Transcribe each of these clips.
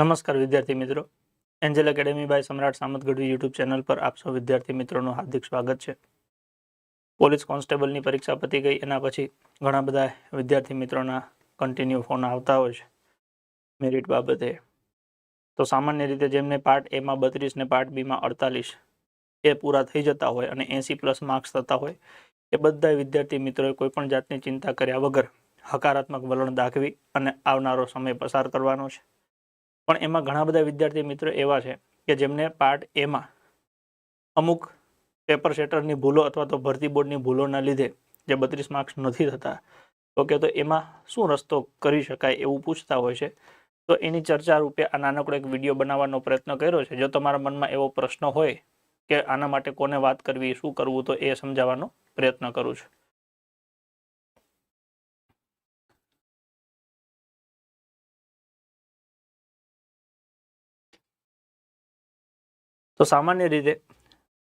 નમસ્કાર વિદ્યાર્થી મિત્રો. એન્જલ એકેડેમી બાય સમ્રાટ સામત ગઢવી યુટ્યુબ ચેનલ પર આપ સૌ વિદ્યાર્થી મિત્રોનું હાર્દિક સ્વાગત છે. પોલીસ કોન્સ્ટેબલની પરીક્ષા પતી ગઈ, એના પછી ઘણા બધા વિદ્યાર્થી મિત્રોના કન્ટિન્યુ ફોન આવતા હોય છે. મેરિટ બાબતે તો સામાન્ય રીતે જેમને પાર્ટ એમાં બત્રીસ ને પાર્ટ બીમાં અડતાલીસ એ પૂરા થઈ જતા હોય અને એંસી પ્લસ માર્ક્સ થતા હોય, એ બધા વિદ્યાર્થી મિત્રોએ કોઈપણ જાતની ચિંતા કર્યા વગર હકારાત્મક વલણ દાખવી અને આવનારો સમય પસાર કરવાનો છે. પણ એમાં ઘણા બધા વિદ્યાર્થી મિત્રો એવા છે કે જેમને પાર્ટ એમાં અમુક પેપર સેટરની ભૂલો અથવા તો ભરતી બોર્ડની ભૂલોના લીધે જે બત્રીસ માર્ક્સ નથી થતા ઓકે તો એમાં શું રસ્તો કરી શકાય એવું પૂછતા હોય છે. તો એની ચર્ચા રૂપે આ નાનકડો એક વીડિયો બનાવવાનો પ્રયત્ન કર્યો છે. જો તમારા મનમાં એવો પ્રશ્ન હોય કે આના માટે કોને વાત કરવી, શું કરવું, તો એ સમજાવવાનો પ્રયત્ન કરું છું. તો સામાન્ય રીતે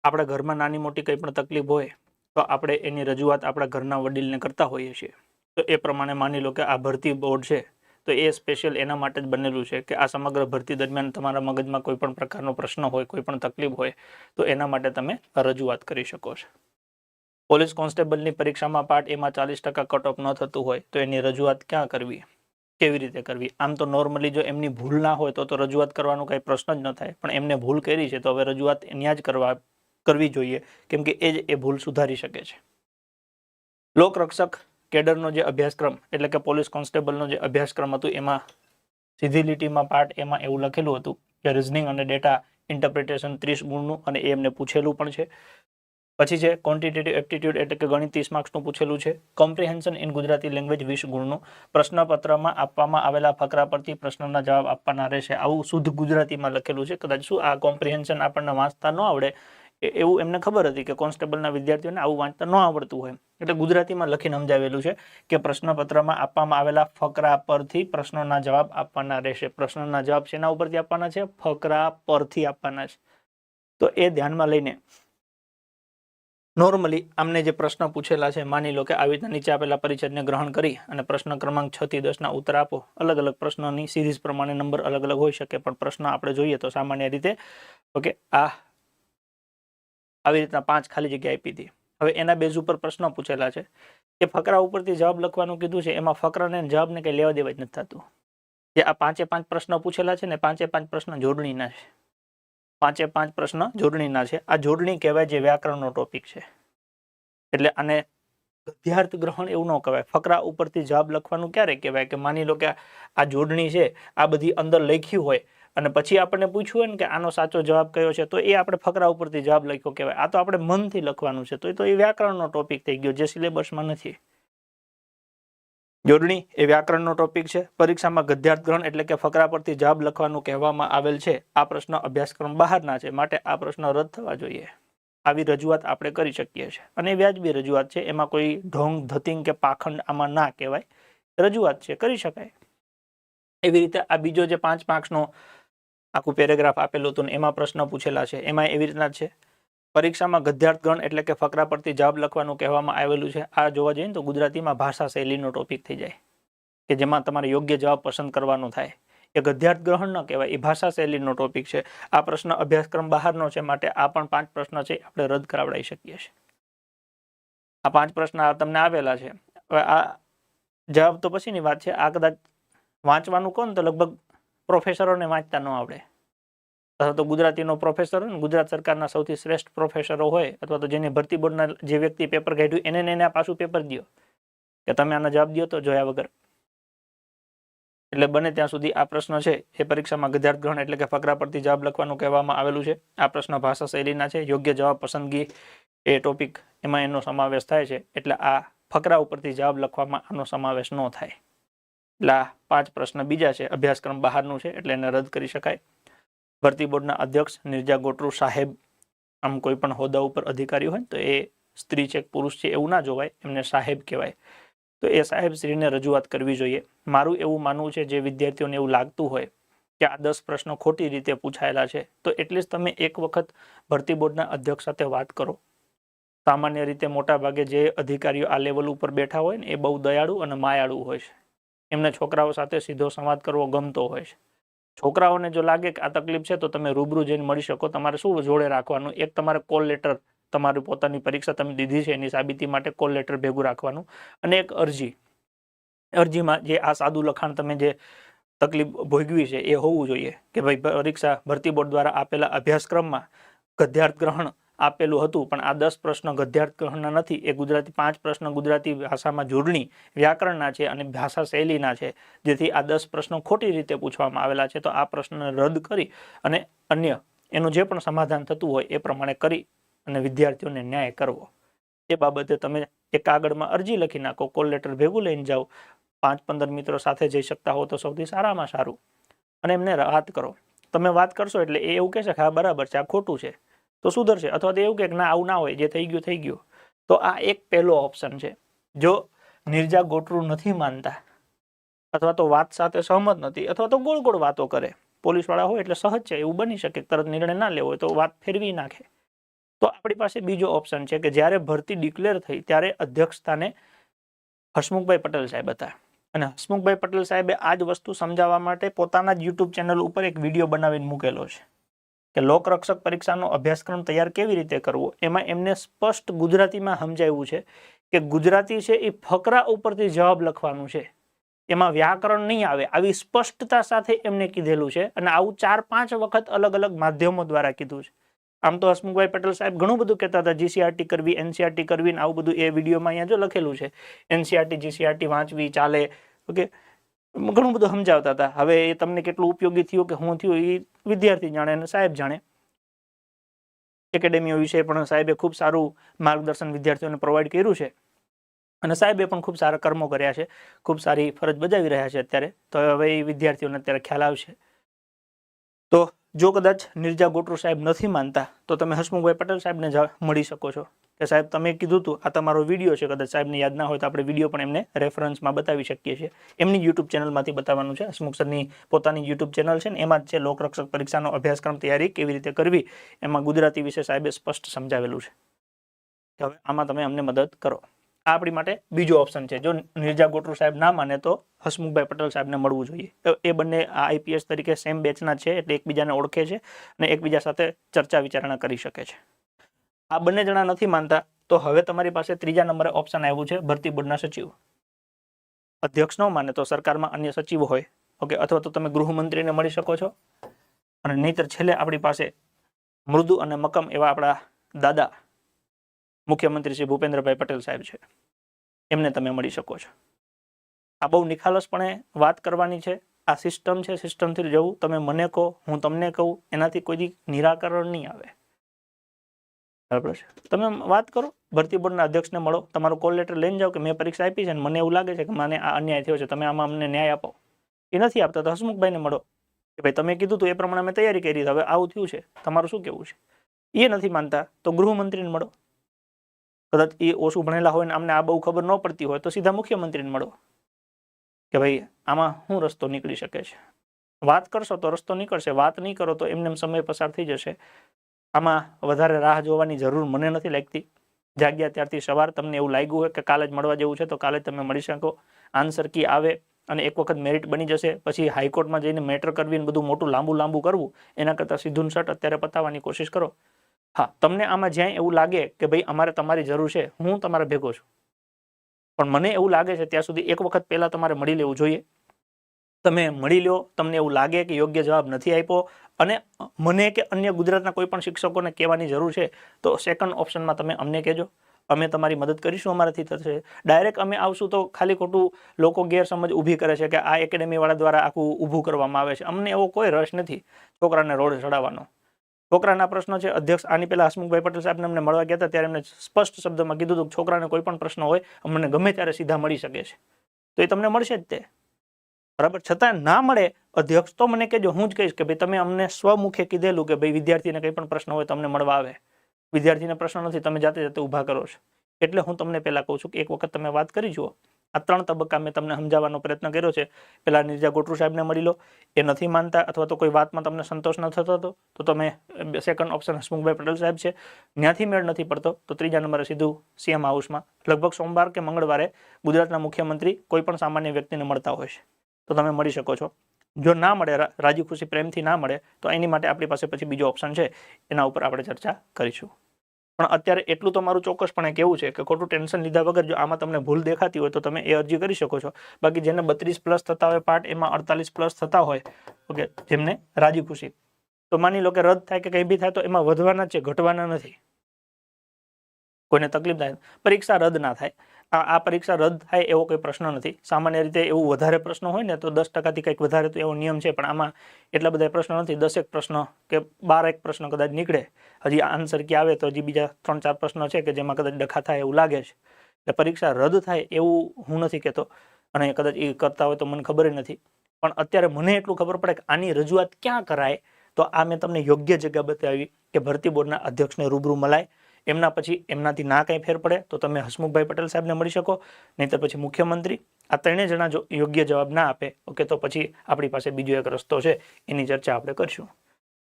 આપણા ઘરમાં નાની મોટી કંઈ પણ તકલીફ હોય, તો આપણે એની રજૂઆત આપણા ઘરના વડીલને કરતા હોઈએ છીએ. તો એ પ્રમાણે માની લો કે આ ભરતી બોર્ડ છે, તો એ સ્પેશિયલ એના માટે જ બનેલું છે કે આ સમગ્ર ભરતી દરમિયાન તમારા મગજમાં કોઈ પણ પ્રકારનો પ્રશ્ન હોય, કોઈ પણ તકલીફ હોય, તો એના માટે તમે રજૂઆત કરી શકો છો. પોલીસ કોન્સ્ટેબલની પરીક્ષામાં પાર્ટ એમાં ચાલીસ ટકા કટ ઓફ ન થતું હોય, તો એની રજૂઆત ક્યાં કરવી? કેવી રીતે કરવી? આમ તો નોર્મલી જો એમની ભૂલ ના હોય તો તો રજૂઆત કરવાનો કાંઈ પ્રશ્ન જ ન થાય. પણ એમને ભૂલ કરી છે તો હવે રજૂઆત ત્યાં જ કરવા કરવી જોઈએ, કેમ કે એ જ એ ભૂલ સુધારી શકે છે. લોકરક્ષક કેડરનો જે અભ્યાસક્રમ, એટલે કે પોલીસ કોન્સ્ટેબલનો જે અભ્યાસક્રમ હતો, એમાં સીધી લીટીમાં પાર્ટ એમાં એવું લખેલું હતું કે રિઝનિંગ અને ડેટા ઇન્ટરપ્રિટેશન ત્રીસ ગુણનું અને એ એમને પૂછેલું પણ છે. પછી છે ક્વોન્ટિટેટિવ એપ્ટિટ્યૂડ એટલે કે ગણિત ત્રીસ માર્ક્સનું પૂછેલું છે. કોમ્પ્રિહેન્શન ઇન ગુજરાતી લેંગ્વેજ વીસ ગુણનું. પ્રશ્નપત્રમાં આપવામાં આવેલા ફકરા પરથી પ્રશ્નના જવાબ આપવાના રહેશે. આવું શુદ્ધ ગુજરાતીમાં લખેલું છે. કદાચ શું આ કોમ્પ્રિહેન્શન આપણને વાંચતા ન આવડે? એવું એમને ખબર હતી કે કોન્સ્ટેબલના વિદ્યાર્થીઓને આવું વાંચતા ન આવડતું હોય. એટલે ગુજરાતીમાં લખીને સમજાવેલું છે કે પ્રશ્નપત્રમાં આપવામાં આવેલા ફકરા પરથી પ્રશ્નોના જવાબ આપવાના રહેશે. પ્રશ્નોના જવાબ શેના ઉપરથી આપવાના છે? ફકરા પરથી આપવાના છે. તો એ ધ્યાનમાં લઈને નોર્મલી આમને જે પ્રશ્ન પૂછેલા છે, માની લો કે આવી રીતના નીચે આપેલા પરિચદને ગ્રહણ કરી અને પ્રશ્ન ક્રમાંક છ થી દસના ઉત્તર આપો. અલગ અલગ પ્રશ્નોની સિરીઝ પ્રમાણે નંબર અલગ અલગ હોઈ શકે, પણ પ્રશ્ન આપણે જોઈએ તો સામાન્ય રીતે, ઓકે, આ આવી રીતના પાંચ ખાલી જગ્યા આપી હતી. હવે એના બેઝ ઉપર પ્રશ્ન પૂછેલા છે એ ફકરા ઉપરથી જવાબ લખવાનું કીધું છે, એમાં ફકરાને જવાબને કંઈ લેવા દેવા જ નથી થતું. જે આ પાંચે પાંચ પ્રશ્ન પૂછેલા છે ને પાંચે પાંચ પ્રશ્ન જોડણીના છે. પાંચે પાંચ પ્રશ્ન જોડણીના છે. આ જોડણી કહેવાય જે વ્યાકરણનો ટોપિક છે. એટલે આને ગદ્યાર્થ ગ્રહણ એવું ન કહેવાય. ફકરા ઉપરથી જવાબ લખવાનું ક્યારે કહેવાય? કે માની લો કે આ જોડણી છે, આ બધી અંદર લખ્યું હોય અને પછી આપણને પૂછ્યું હોય ને કે આનો સાચો જવાબ કયો છે, તો એ આપણે ફકરા ઉપરથી જવાબ લખ્યો કહેવાય. આ તો આપણે મનથી લખવાનું છે. તો એ તો એ વ્યાકરણનો ટોપિક થઈ ગયો, જે સિલેબસમાં નથી. જોડણી એ વ્યાકરણનો ટોપિક છે. પરીક્ષામાં ગદ્યાર્થ ગ્રહણ એટલે કે ફકરા પરથી જવાબ લખવાનું કહેવામાં આવેલ છે. આ પ્રશ્ન અભ્યાસક્રમ બહારના છે માટે આ પ્રશ્ન રદ થવા જોઈએ. આવી રજૂઆત આપણે કરી શકીએ છીએ. અને વ્યાજબી રજૂઆત છે. એમાં કોઈ ઢોંગ, ધતિંગ કે પાખંડ આમાં ના કહેવાય. રજૂઆત છે. કરી શકાય. એવી રીતે આ બીજો જે પાંચ માર્ક્સનો આખું પેરેગ્રાફ આપેલું હતું ને એમાં પ્રશ્ન પૂછેલા છે. એમાં એવી રીતના છે. પરીક્ષામાં ગદ્યાર્થગણ એટલે કે ફકરા પરથી જવાબ લખવાનું કહેવામાં આવેલું છે. આ જોવા જઈએ તો ગુજરાતીમાં ભાષા શૈલીનો ટોપિક થઈ જાય કે જેમાં તમારે યોગ્ય જવાબ પસંદ કરવાનો થાય. એ ગદ્યાર્થ ગ્રહણ ન કહેવાય, એ ભાષા શૈલીનો ટોપિક છે. આ પ્રશ્ન અભ્યાસક્રમ બહારનો છે માટે આ પણ પાંચ પ્રશ્ન છે, આપણે રદ કરાવડાવી શકીએ છીએ. આ પાંચ પ્રશ્ન તમને આવેલા છે. હવે આ જવાબ તો પછીની વાત છે. આ કદાચ વાંચવાનું કોણ તો લગભગ પ્રોફેસરોને વાંચતા ન આવડે. અથવા તો ગુજરાતીનો પ્રોફેસર હોય ગુજરાત સરકારના સૌથી શ્રેષ્ઠ પ્રોફેસરો હોય અથવા તો જેને ભરતી બોર્ડના જે વ્યક્તિ પેપર કાઢ્યું, એને એને આ પાછું પેપર દો કે તમે આનો જવાબ દો તો જોયા વગર. એટલે બને ત્યાં સુધી આ પ્રશ્ન છે. એ પરીક્ષામાં ગધાર્થ ગ્રહણ એટલે કે ફકરા પરથી જવાબ લખવાનું કહેવામાં આવેલું છે. આ પ્રશ્ન ભાષા શૈલીના છે. યોગ્ય જવાબ પસંદગી એ ટોપિક એમાં એનો સમાવેશ થાય છે. એટલે આ ફકરા ઉપરથી જવાબ લખવામાં આનો સમાવેશ ન થાય. એટલે પાંચ પ્રશ્ન બીજા છે. અભ્યાસક્રમ બહારનું છે. એટલે એને રદ કરી શકાય. ભરતી બોર્ડના અધ્યક્ષ નિર્જા ગોટરુ સાહેબ આમ કોઈ પણ હોદ્દા ઉપર અધિકારી હોય તો એ સ્ત્રી છે પુરુષ છે એવું ના જોવાય, એમને સાહેબ કહેવાય. તો એ સાહેબ શ્રીને રજૂઆત કરવી જોઈએ. મારું એવું માનવું છે, જે વિદ્યાર્થીઓને એવું લાગતું હોય કે આ દસ પ્રશ્નો ખોટી રીતે પૂછાયેલા છે, તો એટલીસ્ટ તમે એક વખત ભરતી બોર્ડના અધ્યક્ષ સાથે વાત કરો. સામાન્ય રીતે મોટા ભાગે જે અધિકારીઓ આ લેવલ ઉપર બેઠા હોય ને, એ બહુ દયાળુ અને માયાળુ હોય છે. એમને છોકરાઓ સાથે સીધો સંવાદ કરવો ગમતો હોય છે. છોકરાઓને જો લાગે કે આ તકલીફ છે, તો તમે રૂબરૂ જઈને મળી શકો. તમારે શું જોડે રાખવાનું? એક તમારે કોલ લેટર તમારી પોતાની પરીક્ષા તમે દીધી છે, એની સાબિતી માટે કોલ લેટર ભેગું રાખવાનું. અને એક અરજી. અરજીમાં જે આ સાદું લખાણ તમે જે તકલીફ ભોગવી છે, એ હોવું જોઈએ કે ભાઈ, પરીક્ષા ભરતી બોર્ડ દ્વારા આપેલા અભ્યાસક્રમમાં ગદ્યાર્થ ગ્રહણ આપેલું હતું, પણ આ દસ પ્રશ્ન ગદ્યાર્થ ગ્રહણના નથી. એ ગુજરાતી પાંચ પ્રશ્ન ગુજરાતી ભાષામાં જોડણી, વ્યાકરણના છે અને ભાષા શૈલીના છે. જેથી આ દસ પ્રશ્નો ખોટી રીતે પૂછવામાં આવેલા છે, તો આ પ્રશ્નને રદ કરી અને અન્ય એનું જે પણ સમાધાન થતું હોય એ પ્રમાણે કરી અને વિદ્યાર્થીઓને ન્યાય કરવો. એ બાબતે તમે એક કાગળમાં અરજી લખી નાખો, કોલ લેટર ભેગું લઈને જાઓ. પાંચ પંદર મિત્રો સાથે જઈ શકતા હો તો સૌથી સારામાં સારું. અને એમને વાત કરો. તમે વાત કરશો એટલે એ એવું કહેશે કે હા, બરાબર છે, આ ખોટું છે. તો સુધરશે. અથવા તો એવું કે ના, આવું ના હોય, જે થઈ ગયું થઈ ગયું. તો આ એક પહેલો ઓપ્શન છે. જો નિર્જા ગોટરું નથી માનતા, અથવા તો વાત સાથે સહમત નથી, અથવા તો ગોળ ગોળ વાતો કરે. પોલીસવાળા હોય એટલે સહજ છે, એવું બની શકે તરત નિર્ણય ના લેવો હોય તો વાત ફેરવી નાખે. તો આપણી પાસે બીજો ઓપ્શન છે કે જ્યારે ભરતી ડિક્લેર થઈ, ત્યારે અધ્યક્ષતાને હસમુખભાઈ પટેલ સાહેબ હતા. અને હસમુખભાઈ પટેલ સાહેબે આ જ વસ્તુ સમજાવવા માટે પોતાના જ યુટ્યુબ ચેનલ ઉપર એક વીડિયો બનાવીને મૂકેલો છે. કે લોકરક્ષક પરીક્ષાનો અભ્યાસક્રમ તૈયાર કેવી રીતે કરવો, એમાં એમને સ્પષ્ટ ગુજરાતીમાં સમજાવ્યું છે કે ગુજરાતી છે એ ફકરા ઉપરથી જવાબ લખવાનું છે. એમાં વ્યાકરણ નહીં આવે, આવી સ્પષ્ટતા સાથે એમને કીધેલું છે અને આવું ચાર પાંચ વખત અલગ અલગ માધ્યમો દ્વારા કીધું છે. આમ તો હસમુખભાઈ પટેલ સાહેબ ઘણું બધું કહેતા હતા જીસીઆરટી કરવી એનસીઆરટી કરવી ને આવું બધું એ વિડીયોમાં અહીંયા જો લખેલું છે. એનસીઆરટી જીસીઆરટી વાંચવી, ચાલે. ઓકે? ઘણું બધું સમજાવતા હતા. હવે એ તમને કેટલું ઉપયોગી થયું કે હું થયું એ વિદ્યાર્થી જાણે અને સાહેબ જાણે. એકેડેમીઓ વિશે પણ સાહેબે ખૂબ સારું માર્ગદર્શન વિદ્યાર્થીઓને પ્રોવાઈડ કર્યું છે. અને સાહેબે પણ ખૂબ સારા કર્મો કર્યા છે. ખૂબ સારી ફરજ બજાવી રહ્યા છે અત્યારે. તો હવે એ વિદ્યાર્થીઓને અત્યારે ખ્યાલ આવશે. તો જો કદાચ નિર્જા ગોટરુ સાહેબ નથી માનતા, તો તમે હસમુખભાઈ પટેલ સાહેબને મળી શકો છો. કે સાહેબ, તમે કીધું હતું આ તમારો વીડિયો છે, કદાચ સાહેબને યાદ ના હોય તો આપણે વીડિયો પણ એમને રેફરન્સમાં બતાવી શકીએ છીએ. એમની યુટ્યુબ ચેનલમાંથી બતાવવાનું છે. હસમુખ સરની પોતાની યુટ્યુબ ચેનલ છે ને, એમાં જ છે લોકરક્ષક પરીક્ષાનો અભ્યાસક્રમ તૈયારી કેવી રીતે કરવી, એમાં ગુજરાતી વિશે સાહેબે સ્પષ્ટ સમજાવેલું છે. કે હવે આમાં તમે અમને મદદ કરો. આ આપણી માટે બીજો ઓપ્શન છે. જો નિર્જા ગોટરુ સાહેબ ના માને તો હસમુખભાઈ પટેલ સાહેબને મળવું જોઈએ. તો એ બંને આ આઈપીએસ તરીકે સેમ બેચના છે એટલે એકબીજાને ઓળખે છે અને એકબીજા સાથે ચર્ચા વિચારણા કરી શકે છે. આ બંને જણા નથી માનતા. તો હવે તમારી પાસે ત્રીજા નંબરે ઓપ્શન આવ્યું છે, ભરતી બોર્ડના સચિવ. અધ્યક્ષ ન માને તો સરકારમાં અન્ય સચિવ હોય. ઓકે, અથવા તો તમે ગૃહમંત્રીને મળી શકો છો. અને નહીતર છેલ્લે આપણી પાસે મૃદુ અને મકમ એવા આપણા દાદા મુખ્યમંત્રી શ્રી ભૂપેન્દ્રભાઈ પટેલ સાહેબ છે. એમને તમે મળી શકો છો. આ બહુ નિખાલસપણે વાત કરવાની છે. આ સિસ્ટમ છે, સિસ્ટમથી જવું. તમે મને કહો, હું તમને કહું, એનાથી કોઈ નિરાકરણ નહીં આવે. બરાબર છે. તમે વાત કરો, ભરતી બોર્ડના અધ્યક્ષને મળો. તમારો કોલ લેટર લઈને જાઓ કે મેં પરીક્ષા આપી છે અને મને એવું લાગે છે કે મને આ અન્યાય થયો છે, તમે આમાં અમને ન્યાય આપો. એ નથી આપતા તો હસમુખભાઈને મળો. કે ભાઈ, તમે કીધું હતું એ પ્રમાણે મેં તૈયારી કરી, હવે આવું થયું છે. તમારું શું કેવું છે? એ નથી માનતા. તો ગૃહમંત્રીને મળો. કદાચ એ ઓછું ભણેલા હોય ને અમને આ બહુ ખબર ન પડતી હોય તો સીધા મુખ્યમંત્રીને મળો. કે ભાઈ, આમાં શું રસ્તો નીકળી શકે છે? વાત કરશો તો રસ્તો નીકળશે, વાત નહીં કરો તો એમને એમ સમય પસાર થઈ જશે. આમાં વધારે રાહ જોવાની જરૂર મને નથી લાગતી. જાગ્યા ત્યારથી સવાર તમને એવું લાગ્યું હોય કે કાલે જ મળવા જેવું છે તો કાલે તમે મળી શકો. આન્સર કી આવે અને એક વખત મેરિટ બની જશે. પછી હાઈકોર્ટમાં જઈને મેટર કરવી ને બધું મોટું લાંબુ લાંબુ કરવું, એના કરતાં સીધું શર્ટ અત્યારે પતાવવાની કોશિશ કરો. હા, તમને આમાં જ્યાં એવું લાગે કે ભાઈ અમારે તમારી જરૂર છે, હું તમારા ભેગો છું. પણ મને એવું લાગે છે ત્યાં સુધી એક વખત પહેલાં તમારે મળી લેવું જોઈએ. તમે મળી લો તમને એવું લાગે કે યોગ્ય જવાબ નથી આપ્યો, અને મને કે અન્ય ગુજરાતના કોઈ પણ શિક્ષકોને કહેવાની જરૂર છે, તો સેકન્ડ ઓપ્શનમાં તમે અમને કહેજો. અમે તમારી મદદ કરીશું અમારાથી થશે. ડાયરેક્ટ અમે આવશું તો ખાલી ખોટું લોકો ગેરસમજ ઊભી કરે છે કે આ એકેડેમીવાળા દ્વારા આખું ઊભું કરવામાં આવે છે. અમને એવો કોઈ રસ નથી છોકરાને રોડ ચડાવવાનો. છોકરાના પ્રશ્નો છે. અધ્યક્ષ આની પહેલા હસમુખભાઈ પટેલ સાહેબને અમને મળવા ગયા હતા, ત્યારે એમને સ્પષ્ટ શબ્દમાં કીધું હતું છોકરાને કોઈ પણ પ્રશ્ન હોય, અમને ગમે ત્યારે સીધા મળી શકે છે. તો એ તમને મળશે જ તે. બરાબર? છતાં ના મળે, અધ્યક્ષ તો મને કહેજો, હું જ કહીશ કે ભાઈ તમે અમને સ્વમુખે કીધેલું કે ભાઈ વિદ્યાર્થીને કંઈ પણ પ્રશ્ન હોય તમને મળવા આવે. વિદ્યાર્થીને પ્રશ્ન નથી, તમે જાતે જાતે ઊભા કરો છો. એટલે હું તમને પહેલાં કહું છું કે એક વખત તમે વાત કરી જુઓ. આ ત્રણ તબક્કા મેં તમને સમજાવવાનો પ્રયત્ન કર્યો છે. પહેલાં નિર્જા ગોટરુ સાહેબને મળી લો. એ નથી માનતા અથવા તો કોઈ વાતમાં તમને સંતોષ ન થતો હતો, તો તમે સેકન્ડ ઓપ્શન હસમુખભાઈ પટેલ સાહેબ છે. ત્યાંથી મેળ નથી પડતો, તો ત્રીજા નંબરે સીધું સીએમ હાઉસમાં. લગભગ સોમવાર કે મંગળવારે ગુજરાતના મુખ્યમંત્રી કોઈ પણ સામાન્ય વ્યક્તિને મળતા હોય છે. તો તમે મળી શકો છો. જો ના મળે રાજી ખુશી પ્રેમથી ના મળે, તો એની માટે આપણી પાસે પછી બીજો ઓપ્શન છે. એના ઉપર આપણે ચર્ચા કરીશું. પણ અત્યારે એટલું તો મારું ચોક્કસપણે કેવું છે કે ખોટું ટેન્શન લીધા વગર જો આમાં તમને ભૂલ દેખાતી હોય તો તમે એ અરજી કરી શકો છો. બાકી જેને બત્રીસ પ્લસ થતા હોય પાર્ટ, એમાં અડતાલીસ પ્લસ થતા હોય, ઓકે, જેમને રાજી ખુશી. તો માની લો કે રદ થાય કે કંઈ બી થાય તો એમાં વધવાના છે, ઘટવાના નથી. કોઈને તકલીફ થાય પરીક્ષા રદ ના થાય. આ પરીક્ષા રદ થાય એવો કોઈ પ્રશ્ન નથી. સામાન્ય રીતે એવું વધારે પ્રશ્ન હોય ને તો દસ ટકાથી કંઈક વધારે તો એવો નિયમ છે, પણ આમાં એટલા બધા પ્રશ્નો નથી. દસેક પ્રશ્ન કે બારેક પ્રશ્ન કદાચ નીકળે. હજી આન્સર કે આવે તો હજી બીજા ત્રણ ચાર પ્રશ્નો છે કે જેમાં કદાચ ડખા થાય એવું લાગે છે. એટલે પરીક્ષા રદ થાય એવું હું નથી કહેતો અને કદાચ એ કરતા હોય તો મને ખબર નથી. પણ અત્યારે મને એટલું ખબર પડે કે આની રજૂઆત ક્યાં કરાય, તો આ મેં તમને યોગ્ય જગ્યા બતાવી કે ભરતી બોર્ડના અધ્યક્ષને રૂબરૂ મલાય. એમના પછી એમનાથી ના કંઈ ફેર પડે, તો તમે હસમુખભાઈ પટેલ સાહેબને મળી શકો. નહીંતર પછી મુખ્યમંત્રી, આ ત્રણેય જણા જો યોગ્ય જવાબ ના આપે, ઓકે, તો પછી આપણી પાસે બીજો એક રસ્તો છે, એની ચર્ચા આપણે કરશું.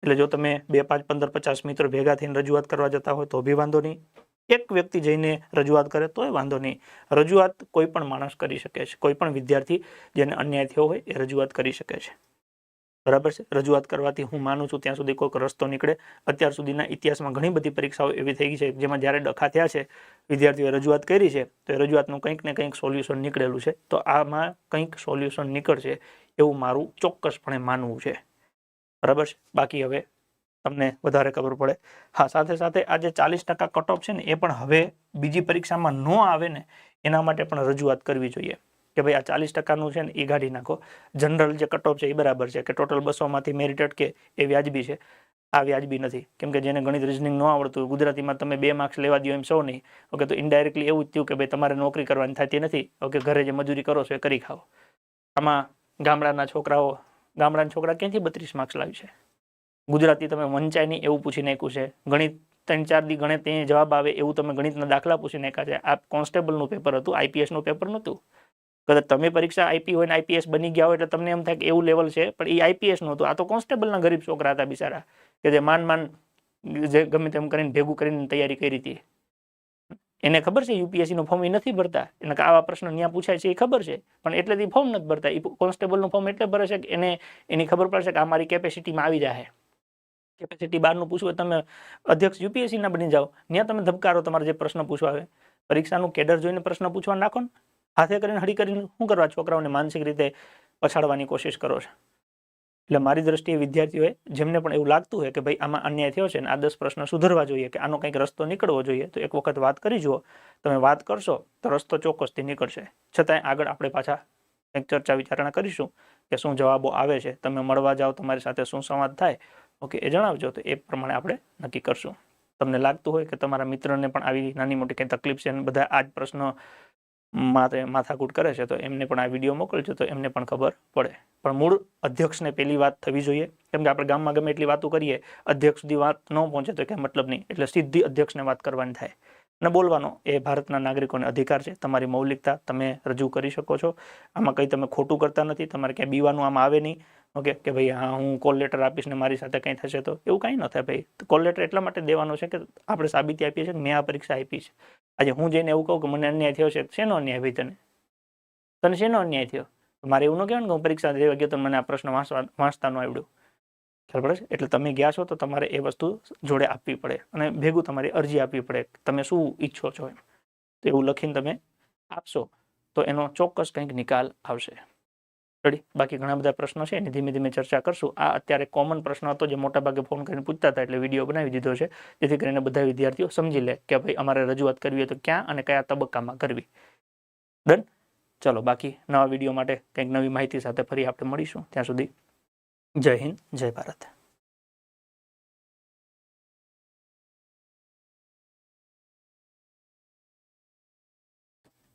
એટલે જો તમે બે પાંચ પંદર પચાસ મિત્રો ભેગા થઈને રજૂઆત કરવા જતા હોય, તો બી વાંધો નહીં. એક વ્યક્તિ જઈને રજૂઆત કરે, તોય વાંધો નહીં. રજૂઆત કોઈ પણ માણસ કરી શકે છે. કોઈ પણ વિદ્યાર્થી જેને અન્યાય થયો હોય, એ રજૂઆત કરી શકે છે. બરાબર છે? રજૂઆત કરવાથી હું માનું છું ત્યાં સુધી કોઈક રસ્તો નીકળે. અત્યાર સુધીના ઇતિહાસમાં ઘણી બધી પરીક્ષાઓ એવી થઈ છે, જેમાં જ્યારે ડખા થયા છે, વિદ્યાર્થીઓએ રજૂઆત કરી છે, તો એ રજૂઆતનું કંઈક ને કંઈક સોલ્યુશન નીકળેલું છે. તો આમાં કંઈક સોલ્યુશન નીકળશે એવું મારું ચોક્કસપણે માનવું છે. બરાબર છે? બાકી હવે તમને વધારે ખબર પડે. હા, સાથે સાથે આ જે ચાલીસ ટકા કટ ઓફ છે ને, એ પણ હવે બીજી પરીક્ષામાં ન આવે ને, એના માટે પણ રજૂઆત કરવી જોઈએ. કે ભાઈ આ ચાલીસ ટકાનું છે ને એ કાઢી નાખો. જનરલ જે કટ છે એ બરાબર છે કે ટોટલ બસોમાંથી મેરિટેડ કે એ વ્યાજબી છે? આ વ્યાજબી નથી. કેમ કે જેને ગણિત રિઝનિંગ ન આવડતું ગુજરાતીમાં તમે બે માર્ક્સ લેવા દો એમ સૌ નહીં. ઓકે, તો ઇન્ડાયરેક્ટલી એવું જ થયું કે ભાઈ તમારે નોકરી કરવાની થતી નથી. ઓકે, ઘરે જે મજૂરી કરો છો એ કરી ખાઓ. આમાં ગામડાના છોકરાઓ, ગામડાના છોકરા ક્યાંથી બત્રીસ માર્ક્સ લાવી છે? ગુજરાતી તમે વંચાય નહીં એવું પૂછી નાખ્યું છે. ગણિત ત્રણ ચાર દી ગણે તે જવાબ આવે એવું તમે ગણિતના દાખલા પૂછી નાખ્યા છે. આ કોન્સ્ટેબલનું પેપર હતું આઈપીએસનું પેપર નહોતું. કદાચ તમે પરીક્ષા આઈપી હોય ને આઈપીએસ બની ગયા હોય એટલે તમને એમ થાય કે એવું લેવલ છે, પણ એ આઈપીએસ નહોતું. હતું આ તો કોન્સ્ટેબલના ગરીબ છોકરા હતા બિચારા, કે જે માન માન જે ગમે તેમ કરીને ભેગું કરીને તૈયારી કરી હતી. એને ખબર છે યુપીએસસીનું ફોર્મ એ નથી ભરતા? એને આવા પ્રશ્ન ત્યાં પૂછાય છે એ ખબર છે, પણ એટલેથી ફોર્મ નથી ભરતા. એ કોન્સ્ટેબલનું ફોર્મ એટલે ભરે છે કે એને, એની ખબર પડશે કે આ મારી કેપેસિટીમાં આવી જાય કેપેસિટી બહારનું પૂછવું તમે અધ્યક્ષ યુપીએસસીના બની જાઓ. ત્યાં તમે ધબકારો તમારે જે પ્રશ્ન પૂછવા આવે. પરીક્ષાનું કેડર જોઈને પ્રશ્ન પૂછવા નાખો ને. હાથે કરીને હળી કરીને શું કરવા છોકરાઓને માનસિક રીતે પછાડવાની કોશિશ કરો છો? એટલે મારી દ્રષ્ટિએ વિદ્યાર્થીઓએ જેમને પણ એવું લાગતું હોય કે ભાઈ આમાં અન્યાય થયો છે ને આ દસ પ્રશ્ન સુધરવા જોઈએ કે આનો કંઈક રસ્તો નીકળવો જોઈએ, તો એક વખત વાત કરી જુઓ. તમે વાત કરશો તો રસ્તો ચોક્કસથી નીકળશે. છતાંય આગળ આપણે પાછા કંઈક ચર્ચા વિચારણા કરીશું કે શું જવાબો આવે છે, તમે મળવા જાઓ, તમારી સાથે શું સંવાદ થાય, ઓકે, એ જણાવજો. તો એ પ્રમાણે આપણે નક્કી કરશું. તમને લાગતું હોય કે તમારા મિત્રને પણ આવી નાની મોટી કંઈ તકલીફ છે અને બધા આ જ પ્રશ્ન માથે માથાકૂટ કરે છે, તો એમને પણ આ વીડિયો મોકલજો, તો એમને પણ ખબર પડે. પણ મૂળ અધ્યક્ષને પેલી વાત થવી જોઈએ. કેમ કે આપણે ગામમાં ગમે એટલી વાતો કરીએ, અધ્યક્ષ સુધી વાત ન પહોંચે તો કંઈ મતલબ નહીં. એટલે સીધી અધ્યક્ષને વાત કરવાની થાય. અને બોલવાનો એ ભારતના નાગરિકોને અધિકાર છે. તમારી મૌલિકતા તમે રજૂ કરી શકો છો. આમાં કંઈ તમે ખોટું કરતા નથી. તમારે ક્યાંય બીવાનું આમાં આવે નહીં. ઓકે, કે ભાઈ હા હું કોલ લેટર આપીશ ને મારી સાથે કંઈ થશે તો? એવું કાંઈ ન થાય ભાઈ. કોલ લેટર એટલા માટે દેવાનો છે કે આપણે સાબિતી આપીએ છીએ કે મેં આ પરીક્ષા આપી છે. આજે હું જઈને એવું કહું કે મને અન્યાય થયો છે, શેનો અન્યાય ભાઈ તને? તને શેનો અન્યાય થયો? મારે એવું ન ને કે હું પરીક્ષા દેવા ગયો તો મને આ પ્રશ્ન વાંચવા વાંચતા ન આવડ્યું. ખ્યાલ પડે છે? એટલે તમે ગયા છો તો તમારે એ વસ્તુ જોડે આપવી પડે અને ભેગું તમારી અરજી આપવી પડે તમે શું ઈચ્છો છો એમ. તો એવું લખીને તમે આપશો તો એનો ચોક્કસ કંઈક નિકાલ આવશે. રેડી બાકી ઘણા બધા પ્રશ્નો છે, એની ધીમે ધીમે ચર્ચા કરશું. આ અત્યારે કોમન પ્રશ્ન હતો જે મોટાભાગે ફોન કરીને પૂછતા હતા, એટલે વીડિયો બનાવી દીધો છે. જેથી કરીને બધા વિદ્યાર્થીઓ સમજી લે કે ભાઈ અમારે રજૂઆત કરવી હોય તો ક્યાં અને કયા તબક્કામાં કરવી. ડન ચલો, બાકી નવા વીડિયો માટે કંઈક નવી માહિતી સાથે ફરી આપણે મળીશું. ત્યાં સુધી જય હિન્દ, જય ભારત.